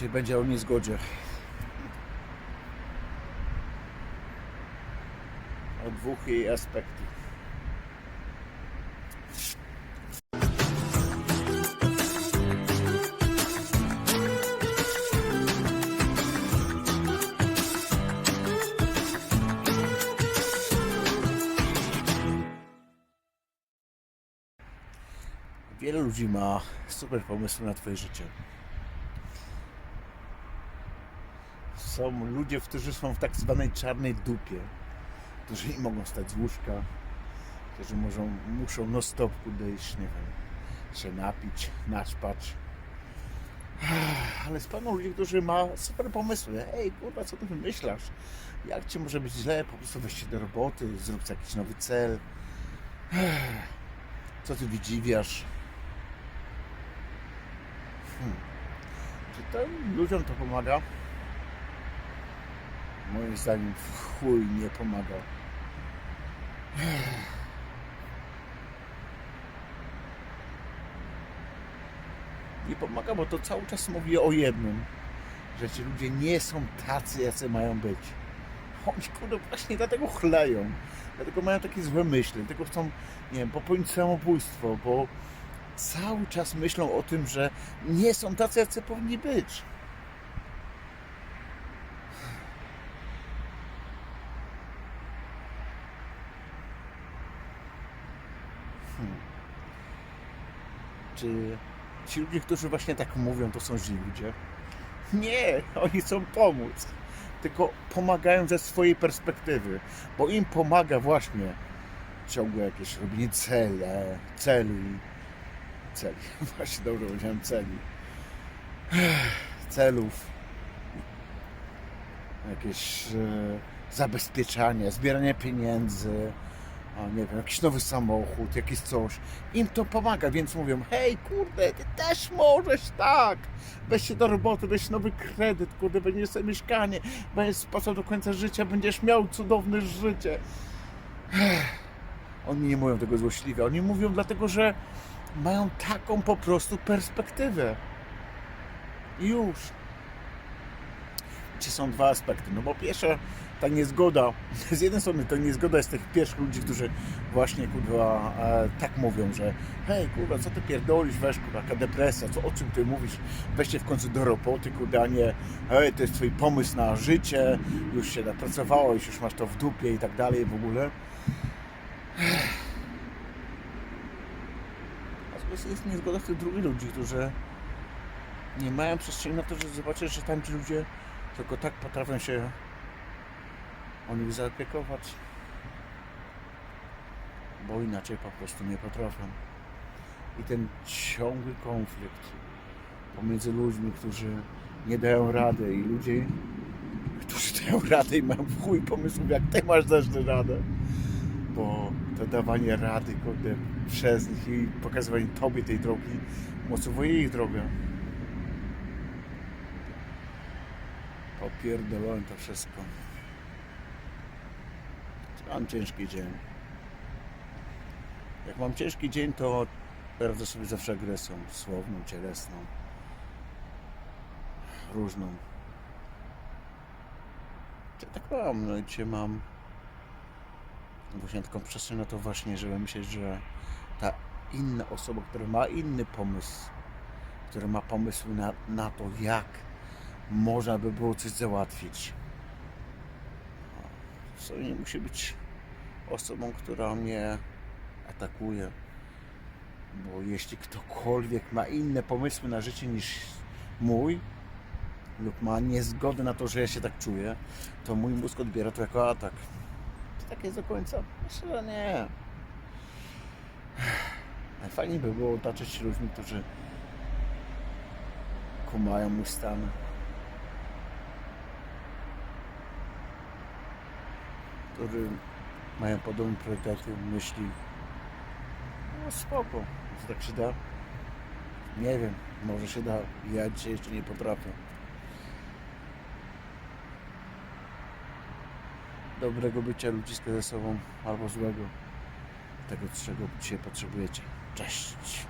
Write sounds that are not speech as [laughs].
Dzisiaj będzie o niezgodzie. O dwóch jej aspektach. Wiele ludzi ma super pomysły na Twoje życie. Są ludzie, którzy są w tak zwanej czarnej dupie, którzy nie mogą stać z łóżka, którzy muszą, muszą no stop kudejść, nie wiem, się napić, naćpać. Ale jest pełno ludzi, którzy ma super pomysły. Ej, kurwa, co ty wymyślasz? Jak ci może być źle? Po prostu weź się do roboty, zrób jakiś nowy cel. Co ty wydziwiasz? Hmm. Czy tym ludziom to pomaga? Moim zdaniem w chuj nie pomaga. Nie pomaga, bo to cały czas mówi o jednym, że ci ludzie nie są tacy, jacy mają być. Oni kurde właśnie dlatego chleją. Dlatego mają takie złe myśli, dlatego chcą, nie wiem, popełnić samobójstwo, bo cały czas myślą o tym, że nie są tacy, jacy powinni być. Czy ci ludzie, którzy właśnie tak mówią, to są źli ludzie? Nie, oni chcą pomóc. Tylko pomagają ze swojej perspektywy, bo im pomaga właśnie ciągłe jakieś robienie cele, celi, celi, [laughs] właśnie dobrze powiedziałem celi, celów, jakieś e, zabezpieczanie, zbieranie pieniędzy, a nie wiem, jakiś nowy samochód, jakieś coś. Im to pomaga, więc mówią, hej, kurde, ty też możesz, tak. Weź się do roboty, weź nowy kredyt, kurde, będziesz sobie mieszkanie, będziesz spłacał do końca życia, będziesz miał cudowne życie. Oni nie mówią tego złośliwie, oni mówią dlatego, że mają taką po prostu perspektywę. Już. Czy są dwa aspekty? No bo pierwsza, ta niezgoda, [laughs] z jednej strony ta niezgoda jest tych pierwszych ludzi, którzy właśnie kurwa e, tak mówią, że hej kurwa, co ty pierdolisz, weź kurwa, jaka depresja, co, o czym ty mówisz, weźcie w końcu do roboty, kurwa, nie hej, to jest twój pomysł na życie, już się napracowałeś, już masz to w dupie i tak dalej w ogóle. A z kolei jest niezgoda tych drugich ludzi, którzy nie mają przestrzeni na to, żeby zobaczyć, że tamci ludzie tylko tak potrafią się o nich zaopiekować, bo inaczej po prostu nie potrafią. I ten ciągły konflikt pomiędzy ludźmi, którzy nie dają rady i ludzi, którzy dają radę i mają w chuj pomysłów, jak ty masz dać radę. Bo to dawanie rady, kurde, przez nich i pokazywanie tobie tej drogi mocowuje ich drogę. Popierdolałem to wszystko. Mam ciężki dzień. Jak mam ciężki dzień, to radzę sobie zawsze agresją słowną, cielesną. Różną. Ja tak mam, no i dzisiaj mam właśnie taką przestrzeń na to właśnie, żeby myśleć, że ta inna osoba, która ma inny pomysł, która ma pomysł na, na to, jak można by było coś załatwić. Co nie musi być osobą, która mnie atakuje. Bo jeśli ktokolwiek ma inne pomysły na życie niż mój, lub ma niezgodę na to, że ja się tak czuję, to mój mózg odbiera to jako atak. Czy tak jest do końca? Myślę, że nie. Najfajniej by było otaczać się ludźmi, którzy kumają mój stan. Którzy mają podobne priorytety, myśli. No spoko, że tak się da. Nie wiem, może się da. Ja dzisiaj jeszcze nie potrafię. Dobrego bycia ludziska ze sobą, albo złego. Tego, czego dzisiaj potrzebujecie. Cześć!